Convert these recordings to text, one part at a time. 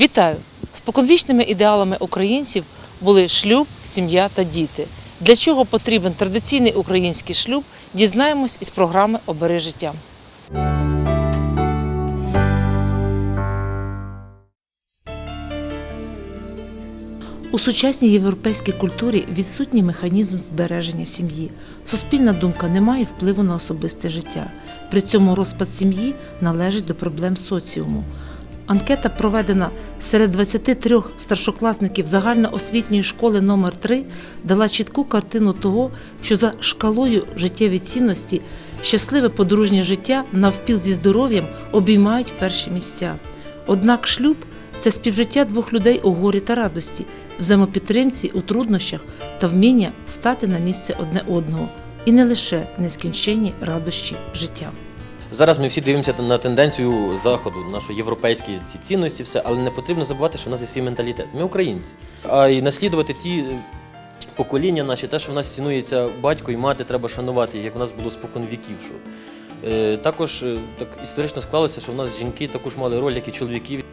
Вітаю! Споконвічними ідеалами українців були шлюб, сім'я та діти. Для чого потрібен традиційний український шлюб, дізнаємось із програми Обери життя. У сучасній європейській культурі відсутній механізм збереження сім'ї. Суспільна думка не має впливу на особисте життя. При цьому розпад сім'ї належить до проблем соціуму. Анкета, проведена серед 23 старшокласників загальноосвітньої школи номер 3 дала чітку картину того, що за шкалою життєві цінності щасливе подружнє життя навпіл зі здоров'ям обіймають перші місця. Однак шлюб це співжиття двох людей у горі та радості, взаємопідтримці у труднощах та вміння стати на місце одне одного, і не лише нескінченні радощі життя. Зараз ми всі дивимося на тенденцію заходу, нашої європейські ці цінності, все, але не потрібно забувати, що в нас є свій менталітет. Ми українці. А й наслідувати ті е, покоління наші, те, що в нас цінується батько і мати, треба шанувати, як в нас було спокон віків. Що. Е, також е, так історично склалося, що в нас жінки також мали роль, як і чоловіки.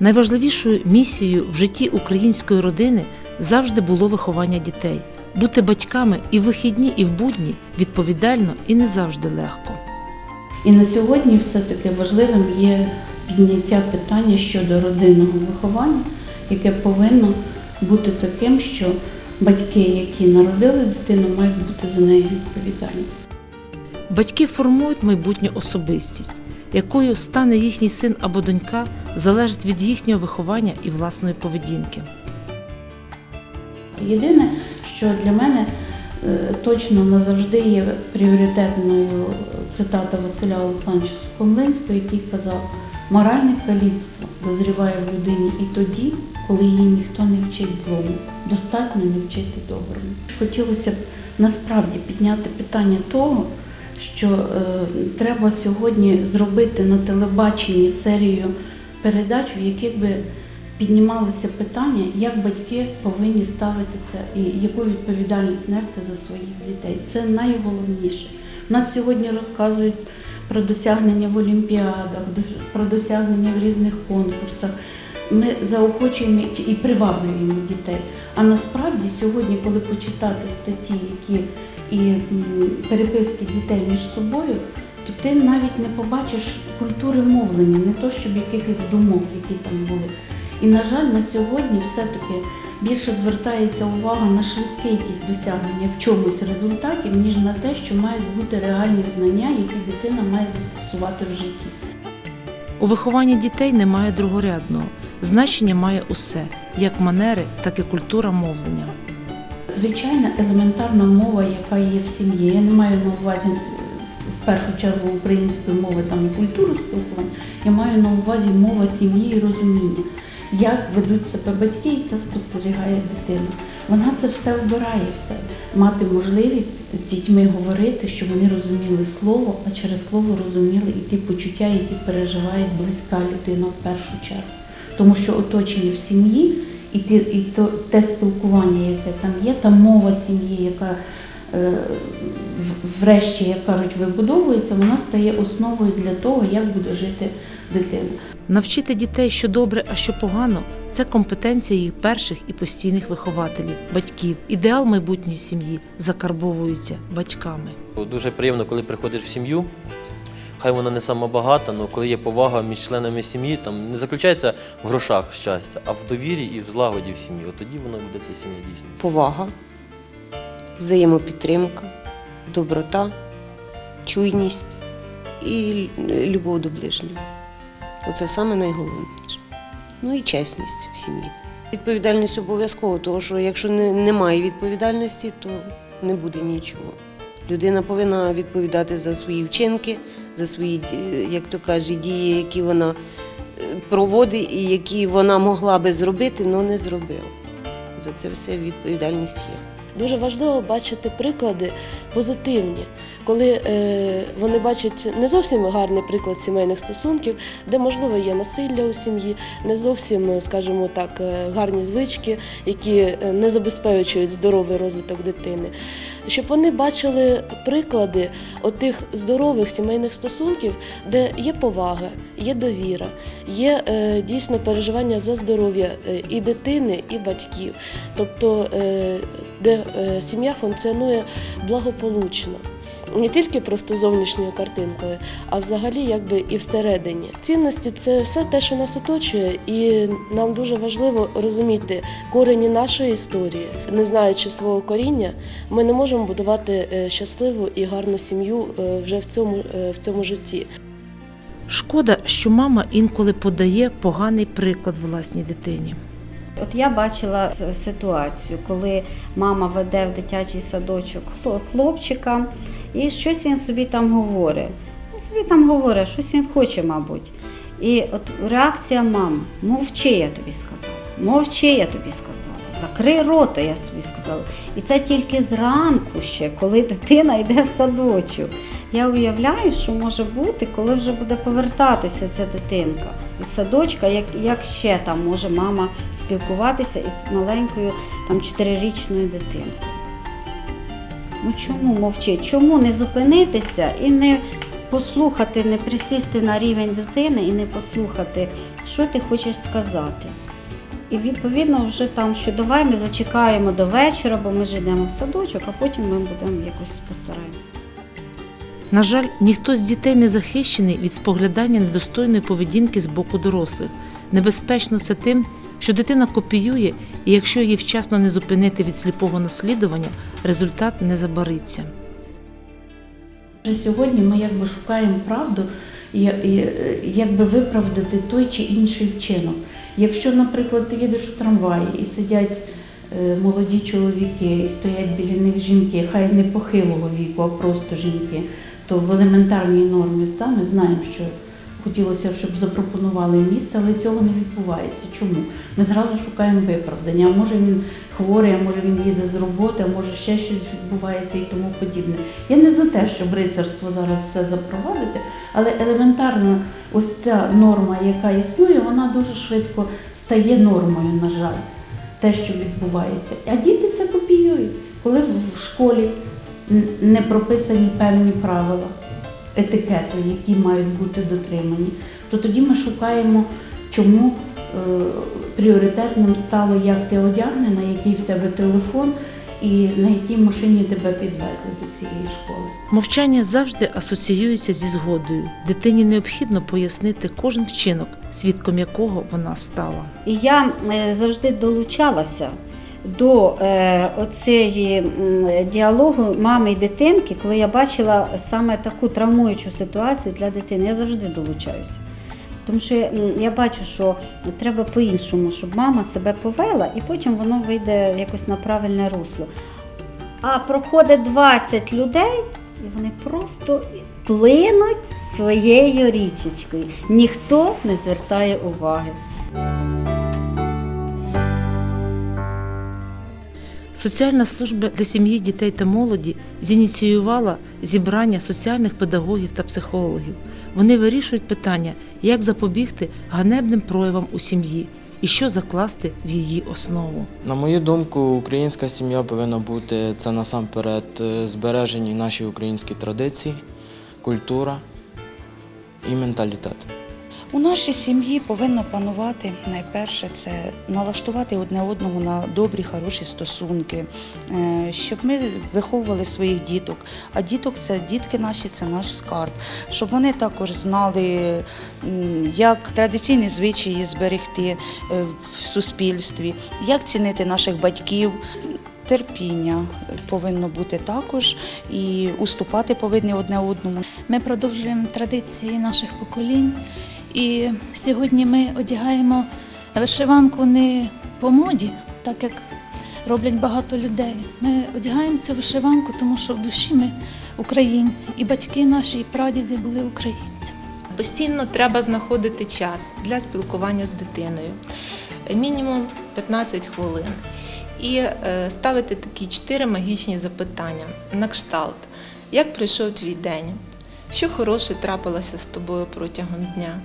Найважливішою місією в житті української родини завжди було виховання дітей. Бути батьками і в вихідні, і в будні відповідально і не завжди легко. І на сьогодні все-таки важливим є підняття питання щодо родинного виховання, яке повинно бути таким, що батьки, які народили дитину, мають бути за нею відповідальні. Батьки формують майбутню особистість, якою стане їхній син або донька, залежить від їхнього виховання і власної поведінки. Єдине, що для мене е, точно назавжди є пріоритетною цитата Василя Олександровича Сухомлинського, який казав, моральне каліцтво дозріває в людині і тоді, коли її ніхто не вчить злому, достатньо не вчити доброму. Хотілося б насправді підняти питання того, що е, треба сьогодні зробити на телебаченні серію передач, в яких би піднімалися питання, як батьки повинні ставитися і яку відповідальність нести за своїх дітей. Це найголовніше. Нас сьогодні розказують про досягнення в олімпіадах, про досягнення в різних конкурсах. Ми заохочуємо і приваблюємо дітей. А насправді сьогодні, коли почитати статті, які і переписки дітей між собою, то ти навіть не побачиш культури мовлення, не то щоб якихось думок, які там були. І, на жаль, на сьогодні все-таки більше звертається увага на швидке якісь досягнення в чомусь результатів, ніж на те, що мають бути реальні знання, які дитина має застосувати в житті. У вихованні дітей немає другорядного. Значення має усе, як манери, так і культура мовлення. Звичайна елементарна мова, яка є в сім'ї. Я не маю на увазі е, в першу чергу української мови там і культуру спілкування. Я маю на увазі мова сім'ї і розуміння, як ведуть себе батьки, і це спостерігає дитина. Вона це все вбирає в. Мати можливість з дітьми говорити, щоб вони розуміли слово, а через слово розуміли і ті почуття, які переживає близька людина в першу чергу. Тому що оточення в сім'ї і, те спілкування, яке там є, та мова сім'ї, яка врешті, як кажуть, вибудовується, вона стає основою для того, як буде жити дитина. Навчити дітей, що добре, а що погано це компетенція їх перших і постійних вихователів, батьків. Ідеал майбутньої сім'ї закарбовується батьками. Дуже приємно, коли приходиш в сім'ю. Хай вона не сама багата, але коли є повага між членами сім'ї, там не заключається в грошах щастя, а в довірі і в злагоді в сім'ї. От тоді воно буде ця сім'я дійсно. повага, взаємопідтримка, доброта, чуйність і любов до ближнього. Оце саме найголовніше. Ну і чесність в сім'ї. Відповідальність обов'язково, тому що якщо немає відповідальності, то не буде нічого. Людина повинна відповідати за свої вчинки, за свої, як то каже, дії, які вона е, проводить і які вона могла би зробити, але не зробила. За це все відповідальність є. Дуже важливо бачити приклади позитивні, коли е, вони бачать не зовсім гарний приклад сімейних стосунків, де можливо є насилля у сім'ї, не зовсім, скажімо так, е, гарні звички, які е, не забезпечують здоровий розвиток дитини. Щоб вони бачили приклади отих здорових сімейних стосунків, де є повага, є довіра, є дійсно переживання за здоров'я і дитини, і батьків, тобто де е, сім'я функціонує благополучно. Не тільки просто зовнішньою картинкою, а взагалі якби і всередині. Цінності це все те, що нас оточує, і нам дуже важливо розуміти корені нашої історії. Не знаючи свого коріння, ми не можемо будувати е, щасливу і гарну сім'ю е, вже в цьому, в цьому житті. Шкода, що мама інколи подає поганий приклад власній дитині. От я бачила ситуацію, коли мама веде в дитячий садочок хлопчика, і щось він собі там говорить. Він собі там говорить, щось він хоче, мабуть. І от реакція мами: мовчи, я тобі сказала, мовчи, я тобі сказала. Закрий рота, я собі сказала. І це тільки зранку ще, коли дитина йде в садочок. Я уявляю, що може бути, коли вже буде повертатися ця дитинка із садочка, як, як ще там може мама спілкуватися із маленькою там чотирирічною дитинкою. Ну чому мовчить? Чому не зупинитися і не послухати, не присісти на рівень дитини і не послухати, що ти хочеш сказати? І відповідно вже там, що давай ми зачекаємо до вечора, бо ми ж йдемо в садочок, а потім ми будемо якось постараємося. На жаль, ніхто з дітей не захищений від споглядання недостойної поведінки з боку дорослих. Небезпечно це тим, що дитина копіює, і якщо її вчасно не зупинити від сліпого наслідування, результат не забариться. Сьогодні ми якби шукаємо правду якби виправдати той чи інший вчинок. Якщо, наприклад, ти їдеш в трамваї і сидять е, молоді чоловіки і стоять біля них жінки, хай не похилого віку, а просто жінки, то в елементарній нормі та, ми знаємо, що хотілося б, щоб запропонували місце, але цього не відбувається. Чому? Ми зразу шукаємо виправдання. Може він хворий, а може він їде з роботи, а може ще щось відбувається і тому подібне. Я не за те, щоб рицарство зараз все запровадити, але елементарна ось та норма, яка існує, вона дуже швидко стає нормою, на жаль, те, що відбувається. А діти це копіюють, коли в школі не прописані певні правила етикету, які мають бути дотримані, то тоді ми шукаємо, чому е, пріоритетним стало, як ти одягнена, який в тебе телефон і на якій машині тебе підвезли до цієї школи. Мовчання завжди асоціюється зі згодою. Дитині необхідно пояснити кожен вчинок, свідком якого вона стала. І я е, завжди долучалася до е, оцеї діалогу мами і дитинки, коли я бачила саме таку травмуючу ситуацію для дитини. Я завжди долучаюся. Тому що я бачу, що треба по-іншому, щоб мама себе повела, і потім воно вийде якось на правильне русло. А проходить 20 людей, і вони просто плинуть своєю річечкою. Ніхто не звертає уваги. Соціальна служба для сім'ї, дітей та молоді зініціювала зібрання соціальних педагогів та психологів. Вони вирішують питання, як запобігти ганебним проявам у сім'ї і що закласти в її основу. На мою думку, українська сім'я повинна бути це насамперед е, збережені наші українські традиції, культура і менталітет. У нашій сім'ї повинно панувати найперше це налаштувати одне одного на добрі, хороші стосунки, е, щоб ми виховували своїх діток. А діток це дітки наші, це наш скарб. Щоб вони також знали, як традиційні звичаї зберегти е, в суспільстві, як цінити наших батьків. Терпіння повинно бути також і уступати повинні одне одному. Ми продовжуємо традиції наших поколінь. І сьогодні ми одягаємо вишиванку не по моді, так як роблять багато людей. Ми одягаємо цю вишиванку, тому що в душі ми українці, і батьки наші, і прадіди були українцями. Постійно треба знаходити час для спілкування з дитиною, мінімум 15 хвилин. і е, ставити такі чотири магічні запитання на кшталт. Як пройшов твій день? Що хороше трапилося з тобою протягом дня?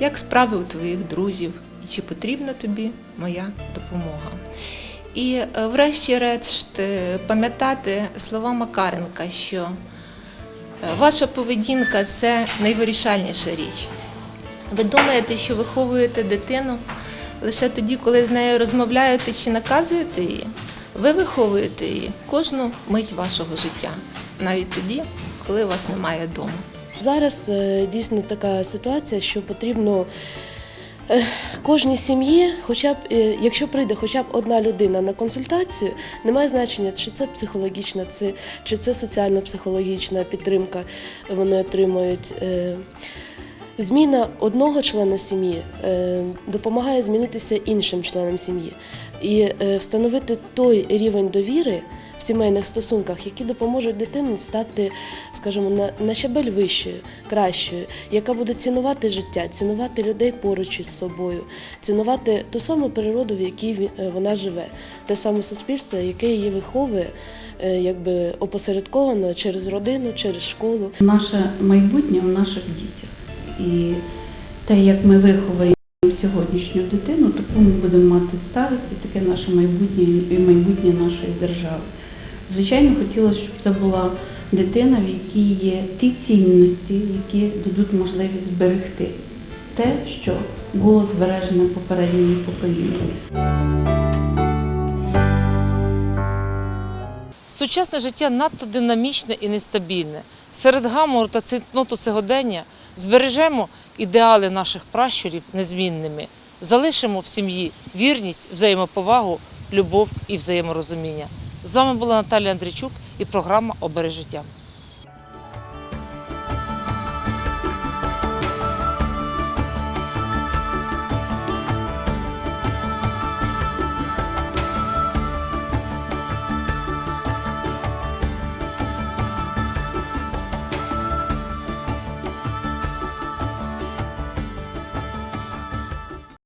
Як справи у твоїх друзів? І чи потрібна тобі моя допомога? І е, врешті-решт е, пам'ятати слова Макаренка, що е, ваша поведінка це найвирішальніша річ. Ви думаєте, що виховуєте дитину лише тоді, коли з нею розмовляєте чи наказуєте її? Ви виховуєте її кожну мить вашого життя, навіть тоді, коли вас немає вдома. Зараз е, дійсно така ситуація, що потрібно е, кожній сім'ї, хоча б е, якщо прийде хоча б одна людина на консультацію, немає значення, чи це психологічна, чи це соціально-психологічна підтримка вони отримують. Зміна одного члена сім'ї допомагає змінитися іншим членам сім'ї і встановити той рівень довіри сімейних стосунках, які допоможуть дитині стати, скажімо, на, на щабель вищою, кращою, яка буде цінувати життя, цінувати людей поруч із собою, цінувати ту саму природу, в якій е, вона живе, те саме суспільство, яке її виховує, е, якби опосередковано через родину, через школу. Наше майбутнє в наших дітях. І те, як ми виховуємо сьогоднішню дитину, таку ми будемо мати старість, і таке наше майбутнє і майбутнє нашої держави. Звичайно, хотілося, щоб це була дитина, в якій є ті цінності, які дадуть можливість зберегти те, що було збережене попередніми поколіннями. Сучасне життя надто динамічне і нестабільне. Серед гамору та цитноту сьогодення збережемо ідеали наших пращурів незмінними, залишимо в сім'ї вірність, взаємоповагу, любов і взаєморозуміння. З вами була Наталія Андрійчук і програма Обери життя.